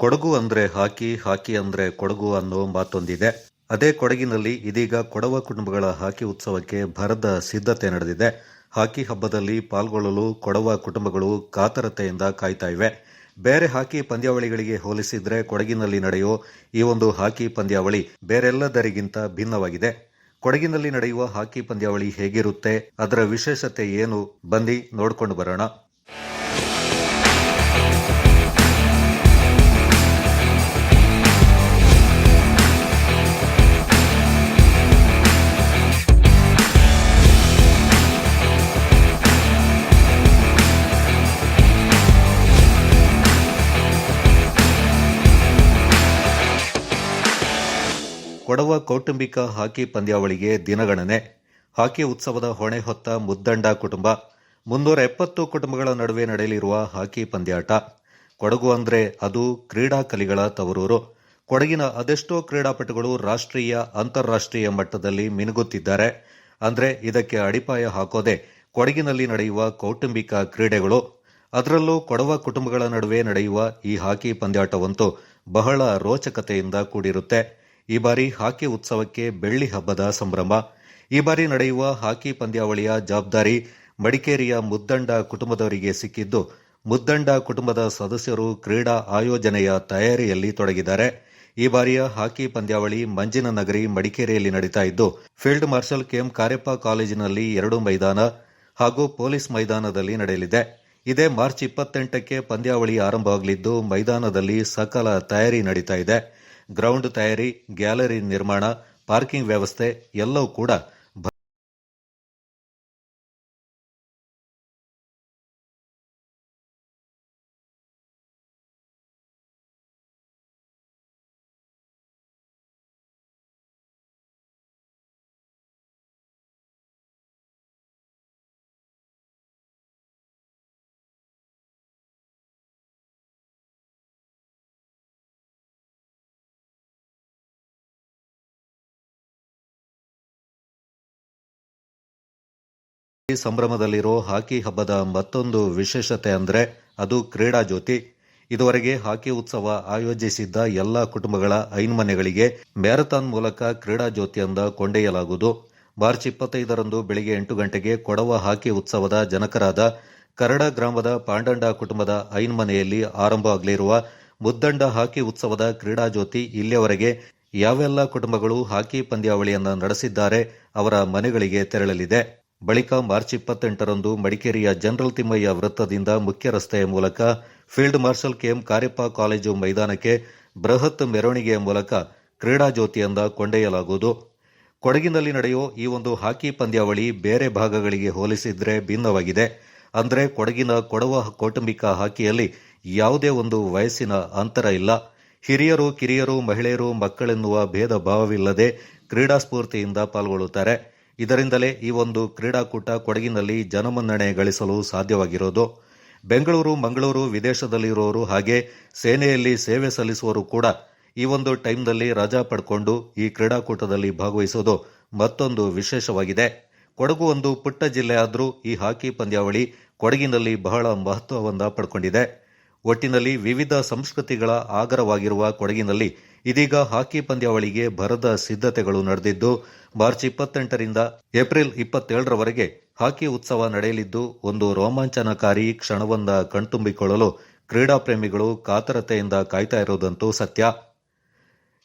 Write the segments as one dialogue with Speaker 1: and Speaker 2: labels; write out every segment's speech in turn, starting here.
Speaker 1: ಕೊಡಗು ಅಂದ್ರೆ ಹಾಕಿ ಹಾಕಿ ಅಂದ್ರೆ ಕೊಡಗು ಅನ್ನೋ ಮಾತೊಂದಿದೆ. ಅದೇ ಕೊಡಗಿನಲ್ಲಿ ಇದೀಗ ಕೊಡವ ಕುಟುಂಬಗಳ ಹಾಕಿ ಉತ್ಸವಕ್ಕೆ ಭರದ ಸಿದ್ಧತೆ ನಡೆದಿದೆ. ಹಾಕಿ ಹಬ್ಬದಲ್ಲಿ ಪಾಲ್ಗೊಳ್ಳಲು ಕೊಡವ ಕುಟುಂಬಗಳು ಕಾತರತೆಯಿಂದ ಕಾಯ್ತಾ ಇವೆ. ಬೇರೆ ಹಾಕಿ ಪಂದ್ಯಾವಳಿಗಳಿಗೆ ಹೋಲಿಸಿದ್ರೆ ಕೊಡಗಿನಲ್ಲಿ ನಡೆಯೋ ಈ ಒಂದು ಹಾಕಿ ಪಂದ್ಯಾವಳಿ ಬೇರೆಲ್ಲದರಿಗಿಂತ ಭಿನ್ನವಾಗಿದೆ. ಕೊಡಗಿನಲ್ಲಿ ನಡೆಯುವ ಹಾಕಿ ಪಂದ್ಯಾವಳಿ ಹೇಗಿರುತ್ತೆ, ಅದರ ವಿಶೇಷತೆ ಏನು? ಬನ್ನಿ ನೋಡ್ಕೊಂಡು ಬರೋಣ. ಕೊಡವ ಕೌಟುಂಬಿಕ ಹಾಕಿ ಪಂದ್ಯಾವಳಿಗೆ ದಿನಗಣನೆ. ಹಾಕಿ ಉತ್ಸವದ ಹೊಣೆ ಹೊತ್ತ ಮುದ್ದಂಡ ಕುಟುಂಬ. ಮುನ್ನೂರ ಎಪ್ಪತ್ತು ಕುಟುಂಬಗಳ ನಡುವೆ ನಡೆಯಲಿರುವ ಹಾಕಿ ಪಂದ್ಯಾಟ. ಕೊಡಗು ಅಂದರೆ ಅದು ಕ್ರೀಡಾ ಕಲಿಗಳ ತವರೂರು. ಕೊಡಗಿನ ಅದೆಷ್ಟೋ ಕ್ರೀಡಾಪಟುಗಳು ರಾಷ್ಟ್ರೀಯ, ಅಂತಾರಾಷ್ಟ್ರೀಯ ಮಟ್ಟದಲ್ಲಿ ಮಿನುಗುತ್ತಿದ್ದಾರೆ. ಅಂದರೆ ಇದಕ್ಕೆ ಅಡಿಪಾಯ ಹಾಕೋದೆ ಕೊಡಗಿನಲ್ಲಿ ನಡೆಯುವ ಕೌಟುಂಬಿಕ ಕ್ರೀಡೆಗಳು. ಅದರಲ್ಲೂ ಕೊಡವ ಕುಟುಂಬಗಳ ನಡುವೆ ನಡೆಯುವ ಈ ಹಾಕಿ ಪಂದ್ಯಾಟವಂತೂ ಬಹಳ ರೋಚಕತೆಯಿಂದ ಕೂಡಿರುತ್ತೆ. ಈ ಬಾರಿ ಹಾಕಿ ಉತ್ಸವಕ್ಕೆ ಬೆಳ್ಳಿ ಹಬ್ಬದ ಸಂಭ್ರಮ. ಈ ಬಾರಿ ನಡೆಯುವ ಹಾಕಿ ಪಂದ್ಯಾವಳಿಯ ಜವಾಬ್ದಾರಿ ಮಡಿಕೇರಿಯ ಮುದ್ದಂಡ ಕುಟುಂಬದವರಿಗೆ ಸಿಕ್ಕಿದ್ದು, ಮುದ್ದಂಡ ಕುಟುಂಬದ ಸದಸ್ಯರು ಕ್ರೀಡಾ ಆಯೋಜನೆಯ ತಯಾರಿಯಲ್ಲಿ ತೊಡಗಿದ್ದಾರೆ. ಈ ಬಾರಿಯ ಹಾಕಿ ಪಂದ್ಯಾವಳಿ ಮಂಜಿನ ನಗರಿ ಮಡಿಕೇರಿಯಲ್ಲಿ ನಡೀತಾ ಇದ್ದು, ಫೀಲ್ಡ್ ಮಾರ್ಷಲ್ ಕೆಎಂ ಕಾರ್ಯಪ್ಪ ಕಾಲೇಜಿನಲ್ಲಿ ಎರಡು ಮೈದಾನ ಹಾಗೂ ಪೊಲೀಸ್ ಮೈದಾನದಲ್ಲಿ ನಡೆಯಲಿದೆ. ಇದೇ ಮಾರ್ಚ್ ಇಪ್ಪತ್ತೆಂಟಕ್ಕೆ ಪಂದ್ಯಾವಳಿ ಆರಂಭವಾಗಲಿದ್ದು, ಮೈದಾನದಲ್ಲಿ ಸಕಲ ತಯಾರಿ ನಡೀತಾ ಇದೆ. ಗ್ರೌಂಡ್ ತಯಾರಿ ಗ್ಯಾಲರಿ ನಿರ್ಮಾಣ ಪಾರ್ಕಿಂಗ್ ವ್ಯವಸ್ಥೆ ಎಲ್ಲವೂ ಕೂಡ ಸಂಭ್ರಮದಲ್ಲಿರೋ ಹಾಕಿ ಹಬ್ಬದ ಮತ್ತೊಂದು ವಿಶೇಷತೆ ಅಂದ್ರೆ ಅದು ಕ್ರೀಡಾ ಜ್ಯೋತಿ. ಇದುವರೆಗೆ ಹಾಕಿ ಉತ್ಸವ ಆಯೋಜಿಸಿದ್ದ ಎಲ್ಲ ಕುಟುಂಬಗಳ ಐನ್ಮನೆಗಳಿಗೆ ಮ್ಯಾರಥಾನ್ ಮೂಲಕ ಕ್ರೀಡಾ ಜ್ಯೋತಿಯಿಂದ ಕೊಂಡೊಯ್ಯಲಾಗುವುದು. ಮಾರ್ಚ್ ಇಪ್ಪತ್ತೈದರಂದು ಬೆಳಿಗ್ಗೆ ಎಂಟು ಗಂಟೆಗೆ ಕೊಡವ ಹಾಕಿ ಉತ್ಸವದ ಜನಕರಾದ ಕರಡ ಗ್ರಾಮದ ಪಾಂಡಂಡ ಕುಟುಂಬದ ಐನ್ಮನೆಯಲ್ಲಿ ಆರಂಭವಾಗಲಿರುವ ಮುದ್ದಂಡ ಹಾಕಿ ಉತ್ಸವದ ಕ್ರೀಡಾ ಜ್ಯೋತಿ ಇಲ್ಲಿಯವರೆಗೆ ಯಾವೆಲ್ಲ ಕುಟುಂಬಗಳು ಹಾಕಿ ಪಂದ್ಯಾವಳಿಯನ್ನು ನಡೆಸಿದ್ದಾರೆ ಅವರ ಮನೆಗಳಿಗೆ ತೆರಳಲಿದೆ. ಬಳಿಕ ಮಾರ್ಚ್ ಇಪ್ಪತ್ತೆಂಟರಂದು ಮಡಿಕೇರಿಯ ಜನರಲ್ ತಿಮ್ಮಯ್ಯ ವೃತ್ತದಿಂದ ಮುಖ್ಯ ರಸ್ತೆಯ ಮೂಲಕ field marshal K M Cariappa college ಮೈದಾನಕ್ಕೆ ಬೃಹತ್ ಮೆರವಣಿಗೆಯ ಮೂಲಕ ಕ್ರೀಡಾ ಜ್ಯೋತಿಯಿಂದ ಕೊಂಡೊಯ್ಯಲಾಗುವುದು. ಕೊಡಗಿನಲ್ಲಿ ನಡೆಯುವ ಈ ಒಂದು ಹಾಕಿ ಪಂದ್ಯಾವಳಿ ಬೇರೆ ಭಾಗಗಳಿಗೆ ಹೋಲಿಸಿದ್ರೆ ಭಿನ್ನವಾಗಿದೆ. ಅಂದರೆ ಕೊಡಗಿನ ಕೊಡವ ಕೌಟುಂಬಿಕ ಹಾಕಿಯಲ್ಲಿ ಯಾವುದೇ ಒಂದು ವಯಸ್ಸಿನ ಅಂತರ ಇಲ್ಲ. ಹಿರಿಯರು, ಕಿರಿಯರು, ಮಹಿಳೆಯರು, ಮಕ್ಕಳೆನ್ನುವ ಭೇದ ಭಾವವಿಲ್ಲದೆ ಕ್ರೀಡಾ ಸ್ಫೂರ್ತಿಯಿಂದ ಪಾಲ್ಗೊಳ್ಳುತ್ತಾರೆ. ಇದರಿಂದಲೇ ಈ ಒಂದು ಕ್ರೀಡಾಕೂಟ ಕೊಡಗಿನಲ್ಲಿ ಜನಮನ್ನಣೆ ಗಳಿಸಲು ಸಾಧ್ಯವಾಗಿರೋದು. ಬೆಂಗಳೂರು, ಮಂಗಳೂರು ವಿದೇಶದಲ್ಲಿರುವವರು ಹಾಗೆ ಸೇನೆಯಲ್ಲಿ ಸೇವೆ ಸಲ್ಲಿಸುವವರು ಕೂಡ ಈ ಒಂದು ಟೈಮ್ನಲ್ಲಿ ರಜಾ ಪಡ್ಕೊಂಡು ಈ ಕ್ರೀಡಾಕೂಟದಲ್ಲಿ ಭಾಗವಹಿಸೋದು ಮತ್ತೊಂದು ವಿಶೇಷವಾಗಿದೆ. ಕೊಡಗು ಒಂದು ಪುಟ್ಟ ಜಿಲ್ಲೆ ಆದರೂ ಈ ಹಾಕಿ ಪಂದ್ಯಾವಳಿ ಕೊಡಗಿನಲ್ಲಿ ಬಹಳ ಮಹತ್ವವನ್ನು ಪಡ್ಕೊಂಡಿದೆ. ಒಟ್ಟಿನಲ್ಲಿ ವಿವಿಧ ಸಂಸ್ಕೃತಿಗಳ ಆಗರವಾಗಿರುವ ಕೊಡಗಿನಲ್ಲಿ ಇದೀಗ ಹಾಕಿ ಪಂದ್ಯಾವಳಿಗೆ ಭರದ ಸಿದ್ಧತೆಗಳು ನಡೆದಿದ್ದು, ಮಾರ್ಚ್ ಇಪ್ಪತ್ತೆಂಟರಿಂದ ಏಪ್ರಿಲ್ ಇಪ್ಪತ್ತೇಳರವರೆಗೆ ಹಾಕಿ ಉತ್ಸವ ನಡೆಯಲಿದ್ದು, ಒಂದು ರೋಮಾಂಚನಕಾರಿ ಕ್ಷಣವೊಂದ ಕಣ್ತುಂಬಿಕೊಳ್ಳಲು ಕ್ರೀಡಾಪ್ರೇಮಿಗಳು ಕಾತರತೆಯಿಂದ ಕಾಯ್ತಾ ಇರೋದಂತೂ ಸತ್ಯ.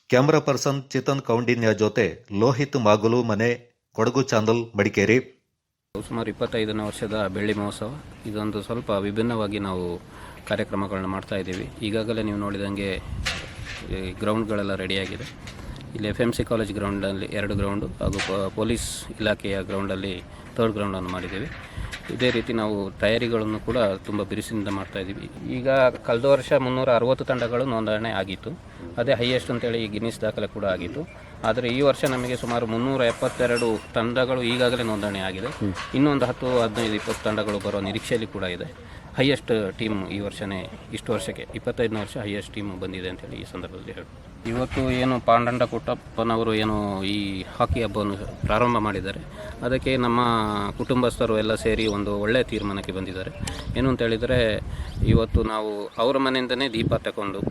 Speaker 1: ಕ್ಯಾಮರಾ ಪರ್ಸನ್ ಚಿತನ್ ಕೌಂಡಿನ್ಯ ಜೊತೆ ಲೋಹಿತ್ ಮಾಗುಲು ಮನೆ, ಕೊಡಗು ಚಾಂದಲ್, ಮಡಿಕೇರಿ.
Speaker 2: ಸುಮಾರು ಇಪ್ಪತ್ತೈದನೇ ವರ್ಷದ ಬೆಳ್ಳಿ ಮಹೋತ್ಸವ. ಇದೊಂದು ಸ್ವಲ್ಪ ವಿಭಿನ್ನವಾಗಿ ನಾವು ಕಾರ್ಯಕ್ರಮಗಳನ್ನ ಮಾಡ್ತಾ ಇದ್ದೀವಿ. ಈಗಾಗಲೇ ನೀವು ನೋಡಿದಂಗೆ ಗ್ರೌಂಡ್ಗಳೆಲ್ಲ ರೆಡಿಯಾಗಿದೆ. ಇಲ್ಲಿ ಎಫ್ ಎಂ ಸಿ ಕಾಲೇಜ್ ಗ್ರೌಂಡಲ್ಲಿ ಎರಡು ಗ್ರೌಂಡು ಹಾಗೂ ಪೊಲೀಸ್ ಇಲಾಖೆಯ ಗ್ರೌಂಡಲ್ಲಿ ಥರ್ಡ್ ಗ್ರೌಂಡನ್ನು ಮಾಡಿದ್ದೀವಿ. ಇದೇ ರೀತಿ ನಾವು ತಯಾರಿಗಳನ್ನು ಕೂಡ ತುಂಬ ಬಿರುಸಿನಿಂದ ಮಾಡ್ತಾ ಇದ್ದೀವಿ. ಈಗ ಕಳೆದ ವರ್ಷ ಮುನ್ನೂರ ಅರವತ್ತು ತಂಡಗಳು ನೋಂದಣಿ ಆಗಿತ್ತು. ಅದೇ ಹೈಯೆಸ್ಟ್ ಅಂತೇಳಿ ಈ ಗಿನ್ನಿಸ್ ದಾಖಲೆ ಕೂಡ ಆಗಿತ್ತು. ಆದರೆ ಈ ವರ್ಷ ನಮಗೆ ಸುಮಾರು ಮುನ್ನೂರ ಎಪ್ಪತ್ತೆರಡು ತಂಡಗಳು ಈಗಾಗಲೇ ನೋಂದಣಿ ಆಗಿದೆ. ಇನ್ನೊಂದು ಹತ್ತು ಹದಿನೈದು ಇಪ್ಪತ್ತು ತಂಡಗಳು ಬರೋ ನಿರೀಕ್ಷೆಯಲ್ಲಿ ಕೂಡ ಇದೆ. ಹೈಯೆಸ್ಟ್ ಟೀಮ್ ಈ ವರ್ಷನೇ, ಇಷ್ಟು ವರ್ಷಕ್ಕೆ, ಇಪ್ಪತ್ತೈದನೇ ವರ್ಷ ಹೈಯೆಸ್ಟ್ ಟೀಮ್ ಬಂದಿದೆ ಅಂತೇಳಿ ಈ ಸಂದರ್ಭದಲ್ಲಿ ಹೇಳಿ ಇವತ್ತು ಏನು ಪಾಂಡಂಡ ಕುಟ್ಟಪ್ಪನವರು ಏನು ಈ ಹಾಕಿ ಹಬ್ಬವನ್ನು ಪ್ರಾರಂಭ ಮಾಡಿದ್ದಾರೆ. ಅದಕ್ಕೆ ನಮ್ಮ ಕುಟುಂಬಸ್ಥರು ಎಲ್ಲ ಸೇರಿ ಒಂದು ಒಳ್ಳೆಯ ತೀರ್ಮಾನಕ್ಕೆ ಬಂದಿದ್ದಾರೆ. ಏನು ಅಂತ ಹೇಳಿದರೆ, ಇವತ್ತು ನಾವು ಅವರ ಮನೆಯಿಂದನೇ ದೀಪ ತಗೊಂಡು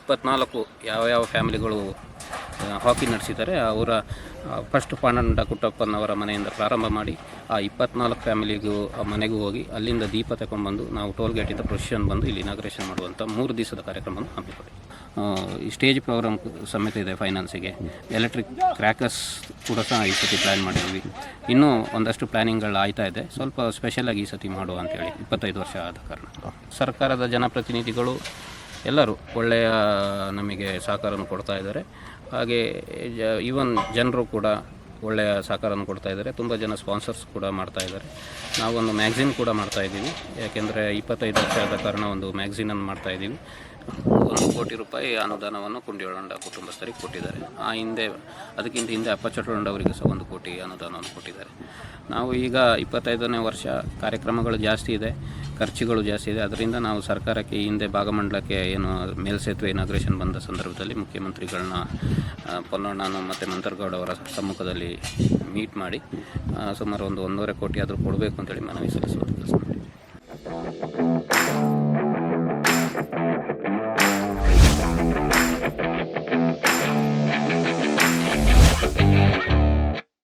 Speaker 2: ಇಪ್ಪತ್ನಾಲ್ಕು ಯಾವ ಯಾವ ಫ್ಯಾಮಿಲಿಗಳು ಹಾಕಿ ನಡೆಸಿದ್ದಾರೆ. ಅವರ ಫಸ್ಟ್ ಪಾಂಡನಂಡ ಕುಟ್ಟಪ್ಪನವರ ಮನೆಯಿಂದ ಪ್ರಾರಂಭ ಮಾಡಿ, ಆ ಇಪ್ಪತ್ನಾಲ್ಕು ಫ್ಯಾಮಿಲಿಗೂ ಮನೆಗೂ ಹೋಗಿ ಅಲ್ಲಿಂದ ದೀಪ ತಗೊಂಡ್ಬಂದು ನಾವು ಟೋಲ್ ಗೇಟಿಂದ ಪ್ರೊಸಿಷನ್ ಬಂದು ಇಲ್ಲಿ ಇನಾಗ್ರೇಷನ್ ಮಾಡುವಂಥ ಮೂರು ದಿವಸದ ಕಾರ್ಯಕ್ರಮವನ್ನು ಹಮ್ಮಿಕೊಳ್ಳಿ ಸ್ಟೇಜ್ ಪ್ರೋಗ್ರಾಮ್ ಸಮೇತ ಇದೆ ಫೈನಾನ್ಸಿಗೆ ಎಲೆಕ್ಟ್ರಿಕ್ ಕ್ರ್ಯಾಕರ್ಸ್ ಕೂಡ ಸಹ ಈ ಸತಿ ಪ್ಲ್ಯಾನ್ ಮಾಡಿದ್ವಿ. ಇನ್ನೂ ಒಂದಷ್ಟು ಪ್ಲ್ಯಾನಿಂಗ್ಗಳು ಆಯ್ತಾ ಇದೆ. ಸ್ವಲ್ಪ ಸ್ಪೆಷಲಾಗಿ ಈ ಸತಿ ಮಾಡುವ ಅಂತೇಳಿ ಇಪ್ಪತ್ತೈದು ವರ್ಷ ಆದ ಕಾರಣ. ಸರ್ಕಾರದ ಜನಪ್ರತಿನಿಧಿಗಳು ಎಲ್ಲರೂ ಒಳ್ಳೆಯ, ನಮಗೆ ಸಹಕಾರವನ್ನು ಕೊಡ್ತಾ ಇದ್ದಾರೆ. ಹಾಗೆ ಈವನ್ ಜನರು ಕೂಡ ಒಳ್ಳೆಯ ಸಹಕಾರವನ್ನು ಕೊಡ್ತಾ ಇದ್ದಾರೆ. ತುಂಬ ಜನ ಸ್ಪಾನ್ಸರ್ಸ್ ಕೂಡ ಮಾಡ್ತಾ ಇದ್ದಾರೆ. ನಾವೊಂದು ಮ್ಯಾಗ್ಝಿನ್ ಕೂಡ ಮಾಡ್ತಾ ಇದ್ದೀವಿ. ಯಾಕೆಂದರೆ ಇಪ್ಪತ್ತೈದು ವರ್ಷ ಆದ ಕಾರಣ ಒಂದು ಮ್ಯಾಗ್ಝಿನನ್ನು ಮಾಡ್ತಾ ಇದ್ದೀವಿ. ಒಂದು ಕೋಟಿ ರೂಪಾಯಿ ಅನುದಾನವನ್ನು ಕುಂಡಿಯೊಳಂಡ ಕುಟುಂಬಸ್ಥರಿಗೆ ಕೊಟ್ಟಿದ್ದಾರೆ. ಆ ಹಿಂದೆ, ಅದಕ್ಕಿಂತ ಹಿಂದೆ ಅಪ್ಪಚಟೊಂಡ ಅವರಿಗೆ ಸಹ ಒಂದು ಕೋಟಿ ಅನುದಾನವನ್ನು ಕೊಟ್ಟಿದ್ದಾರೆ. ನಾವು ಈಗ ಇಪ್ಪತ್ತೈದನೇ ವರ್ಷ, ಕಾರ್ಯಕ್ರಮಗಳು ಜಾಸ್ತಿ ಇದೆ, ಖರ್ಚುಗಳು ಜಾಸ್ತಿ ಇದೆ. ಅದರಿಂದ ನಾವು ಸರ್ಕಾರಕ್ಕೆ ಹಿಂದೆ ಭಾಗಮಂಡಲಕ್ಕೆ ಏನು ಮೇಲ್ಸೇತುವೆ ಇನಾಗ್ರೇಷನ್ ಬಂದ ಸಂದರ್ಭದಲ್ಲಿ ಮುಖ್ಯಮಂತ್ರಿಗಳನ್ನ ಪೊನ್ನಣ್ಣನ ಮತ್ತು ಮಂತರ್ಗೌಡ ಅವರ ಸಮ್ಮುಖದಲ್ಲಿ ಮೀಟ್ ಮಾಡಿ ಸುಮಾರು ಒಂದು ಒಂದೂವರೆ ಕೋಟಿ ಆದರೂ ಕೊಡಬೇಕು ಅಂತೇಳಿ ಮನವಿ ಸಲ್ಲಿಸುವಂಥ ಕೆಲಸ ಮಾಡಿ